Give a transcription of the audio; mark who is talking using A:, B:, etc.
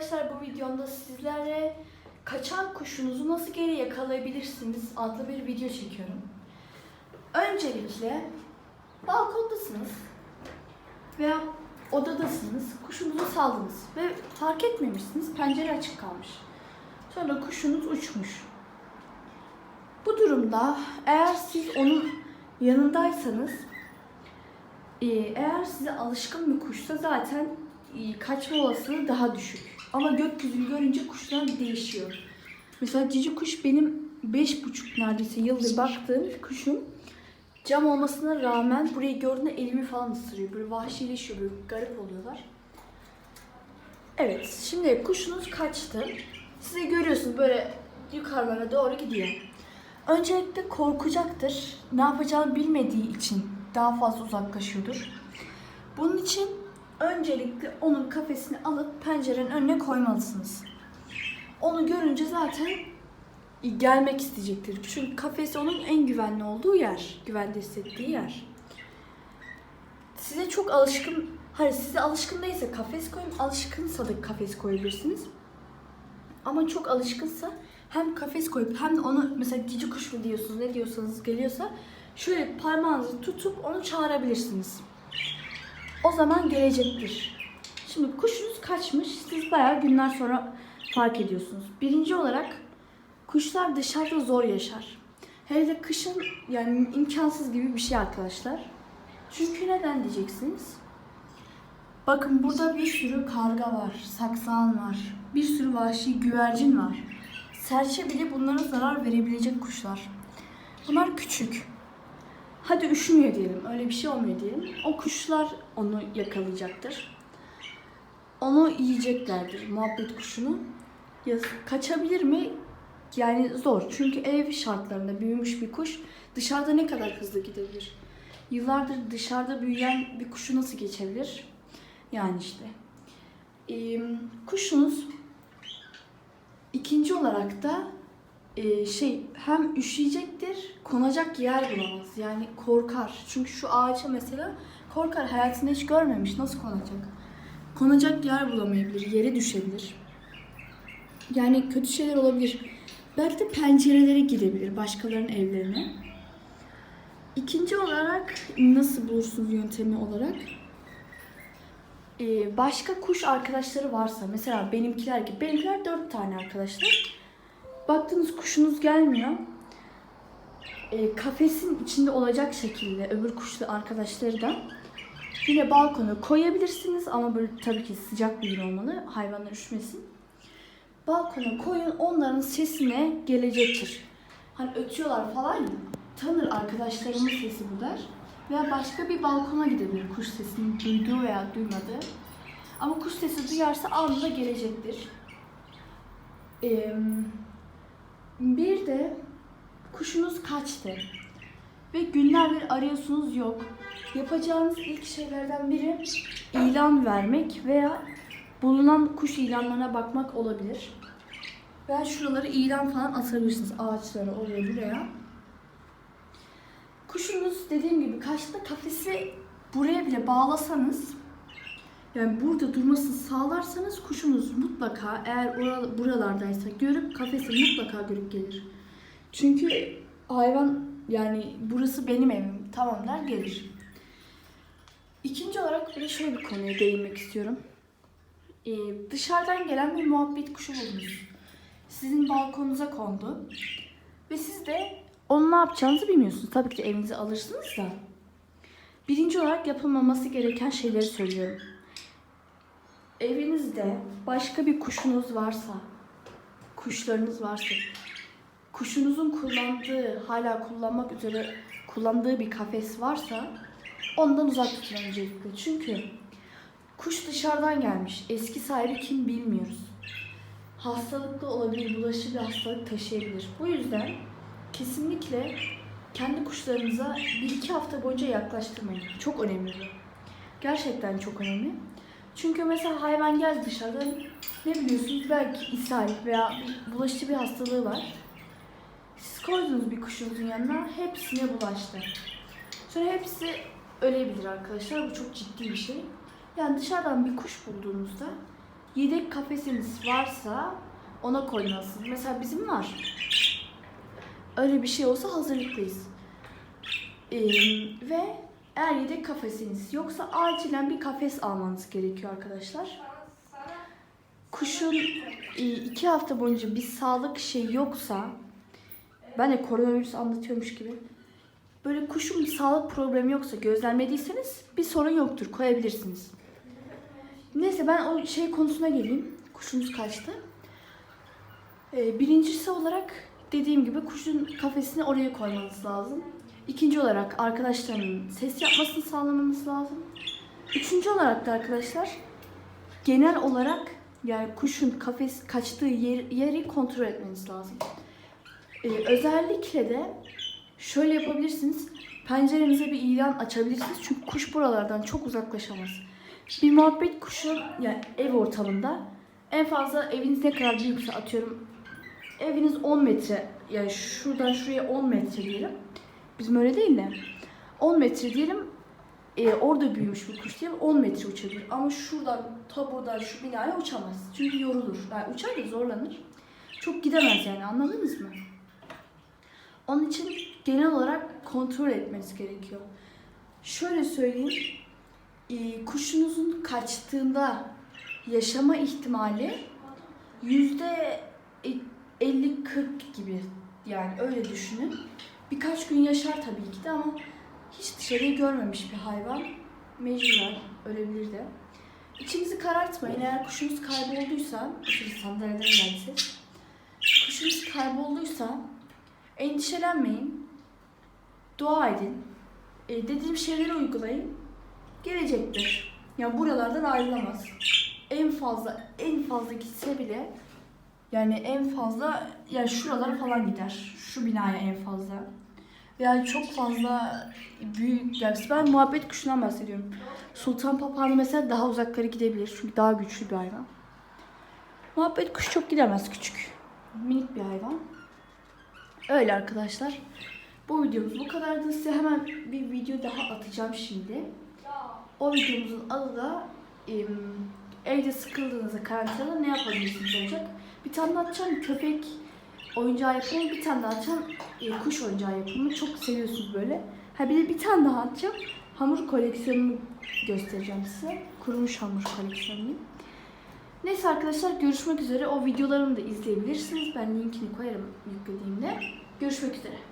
A: arkadaşlar bu videomda sizlere kaçan kuşunuzu nasıl geri yakalayabilirsiniz adlı bir video çekiyorum. Öncelikle balkondasınız veya odadasınız, kuşunuzu saldınız ve fark etmemişsiniz pencere açık kalmış. Sonra kuşunuz uçmuş. Bu durumda eğer siz onun yanındaysanız ee, eğer size alışkın bir kuşsa zaten e, kaçma olasılığı daha düşük. Ama gökyüzünü görünce kuşlar değişiyor. Mesela cici kuş benim beş buçuk neredeyse yıldır baktığım kuşum cam olmasına rağmen burayı gördüğünde elimi falan ısırıyor. Böyle vahşileşiyor, böyle garip oluyorlar. Evet, şimdi kuşunuz kaçtı. Size görüyorsunuz böyle yukarılara doğru gidiyor. Öncelikle korkacaktır. Ne yapacağını bilmediği için daha fazla uzaklaşıyordur. Bunun için öncelikle onun kafesini alıp pencerenin önüne koymalısınız. Onu görünce zaten gelmek isteyecektir. Çünkü kafesi onun en güvenli olduğu yer. Güvende hissettiği yer. Size çok alışkın, hayır size alışkın değilse kafes koyun, alışkınsa da kafes koyabilirsiniz. Ama çok alışkınsa hem kafes koyup hem de onu mesela cici kuş mu diyorsunuz ne diyorsanız geliyorsa şöyle parmağınızı tutup onu çağırabilirsiniz. O zaman gelecektir. Şimdi kuşunuz kaçmış. Siz bayağı günler sonra fark ediyorsunuz. Birinci olarak kuşlar dışarıda zor yaşar. Hele kışın yani imkansız gibi bir şey arkadaşlar. Çünkü neden diyeceksiniz? Bakın burada bir sürü karga var, saksan var, bir sürü vahşi güvercin var. Serçe bile bunlara zarar verebilecek kuşlar. Bunlar küçük. Hadi üşümüyor diyelim, öyle bir şey olmuyor diyelim. O kuşlar onu yakalayacaktır. Onu yiyeceklerdir, muhabbet kuşunu. Ya kaçabilir mi? Yani zor. Çünkü ev şartlarında büyümüş bir kuş dışarıda ne kadar hızlı gidebilir? Yıllardır dışarıda büyüyen bir kuşu nasıl geçebilir? Yani işte. Ee, kuşunuz ikinci olarak da e, şey hem üşüyecektir, konacak yer bulamaz. Yani korkar. Çünkü şu ağaça mesela korkar. Hayatında hiç görmemiş. Nasıl konacak? Konacak yer bulamayabilir. Yere düşebilir. Yani kötü şeyler olabilir. Belki de pencerelere girebilir. Başkalarının evlerine. İkinci olarak nasıl bulursunuz yöntemi olarak? Ee, başka kuş arkadaşları varsa mesela benimkiler gibi benimkiler dört tane arkadaşlar baktığınız kuşunuz gelmiyor Ee, kafesin içinde olacak şekilde öbür kuşlu arkadaşları da yine balkona koyabilirsiniz. Ama böyle tabii ki sıcak bir yer olmalı. Hayvanlar üşümesin. Balkona koyun onların sesine gelecektir. Hani ötüyorlar falan ya. Tanır arkadaşlarımın sesi bu der. Veya başka bir balkona gidebilir kuş sesini duyduğu veya duymadığı. Ama kuş sesi duyarsa anında gelecektir. Ee, bir de kuşunuz kaçtı ve günlerdir arıyorsunuz yok. Yapacağınız ilk şeylerden biri ilan vermek veya bulunan kuş ilanlarına bakmak olabilir. Veya şuraları ilan falan asabilirsiniz ağaçlara oraya buraya. Kuşunuz dediğim gibi kaçta kafesi buraya bile bağlasanız yani burada durmasını sağlarsanız kuşunuz mutlaka eğer buralardaysa görüp kafesi mutlaka görüp gelir. Çünkü hayvan yani burası benim evim tamam der gelir. İkinci olarak bir şöyle bir konuya değinmek istiyorum. Ee, dışarıdan gelen bir muhabbet kuşu buldunuz. Sizin balkonunuza kondu. Ve siz de onu ne yapacağınızı bilmiyorsunuz. Tabii ki de evinize alırsınız da. Birinci olarak yapılmaması gereken şeyleri söylüyorum. Evinizde başka bir kuşunuz varsa, kuşlarınız varsa, kuşunuzun kullandığı, hala kullanmak üzere kullandığı bir kafes varsa ondan uzak tutun öncelikle. Çünkü kuş dışarıdan gelmiş. Eski sahibi kim bilmiyoruz. Hastalıklı olabilir, bulaşıcı bir hastalık taşıyabilir. Bu yüzden kesinlikle kendi kuşlarınıza bir iki hafta boyunca yaklaştırmayın. Çok önemli. Gerçekten çok önemli. Çünkü mesela hayvan geldi dışarıdan ne biliyorsunuz belki ishal veya bulaşıcı bir hastalığı var. Siz koydunuz bir kuşunuzun yanına hepsine bulaştı. Sonra hepsi ölebilir arkadaşlar. Bu çok ciddi bir şey. Yani dışarıdan bir kuş bulduğunuzda yedek kafesiniz varsa ona koymalısınız. Mesela bizim var. Öyle bir şey olsa hazırlıklıyız. Ee, ve eğer yedek kafesiniz yoksa acilen bir kafes almanız gerekiyor arkadaşlar. Kuşun e, iki hafta boyunca bir sağlık şey yoksa ben de koronavirüs anlatıyormuş gibi böyle kuşun bir sağlık problemi yoksa gözlemlediyseniz bir sorun yoktur koyabilirsiniz. Neyse ben o şey konusuna geleyim. Kuşunuz kaçtı. Ee, birincisi olarak dediğim gibi kuşun kafesini oraya koymanız lazım. İkinci olarak arkadaşlarının ses yapmasını sağlamanız lazım. Üçüncü olarak da arkadaşlar genel olarak yani kuşun kafes kaçtığı yer, yeri kontrol etmeniz lazım. Ee, özellikle de şöyle yapabilirsiniz. Pencerenize bir ilan açabilirsiniz. Çünkü kuş buralardan çok uzaklaşamaz. Bir muhabbet kuşu yani ev ortamında en fazla eviniz ne kadar büyükse atıyorum eviniz 10 metre yani şuradan şuraya 10 metre diyelim. Bizim öyle değil de 10 metre diyelim e, orada büyümüş bir kuş diyelim 10 metre uçabilir. Ama şuradan ta buradan şu binaya uçamaz. Çünkü yorulur. Yani uçar da zorlanır. Çok gidemez yani anladınız mı? Onun için genel olarak kontrol etmeniz gerekiyor. Şöyle söyleyeyim. e, Kuşunuzun kaçtığında yaşama ihtimali yüzde 50-40 gibi yani öyle düşünün. Birkaç gün yaşar tabii ki de ama hiç dışarıyı görmemiş bir hayvan mecburen ölebilir de. İçinizi karartmayın. Eğer kuşunuz kaybolduysa, şimdi sandalyeden geldi. Kuşunuz kaybolduysa endişelenmeyin. Dua edin. E, dediğim şeyleri uygulayın. Gelecektir. Yani buralardan ayrılamaz. En fazla, en fazla gitse bile yani en fazla yani şuralara falan gider. Şu binaya en fazla. Yani çok fazla büyük yani ben muhabbet kuşundan bahsediyorum. Sultan papağanı mesela daha uzaklara gidebilir çünkü daha güçlü bir hayvan. Muhabbet kuş çok gidemez küçük. Minik bir hayvan. Öyle arkadaşlar. Bu videomuz bu kadardı. Size hemen bir video daha atacağım şimdi. O videomuzun adı da evde sıkıldığınızda karantinada ne yapabilirsiniz olacak. Bir tane atacağım köpek oyuncağı yapımı, bir tane daha atacağım e, kuş oyuncağı yapımı. Çok seviyorsunuz böyle. Ha bir de bir tane daha atacağım. Hamur koleksiyonumu göstereceğim size. Kurumuş hamur koleksiyonunu. Neyse arkadaşlar görüşmek üzere. O videolarımı da izleyebilirsiniz. Ben linkini koyarım yüklediğimde. Görüşmek üzere.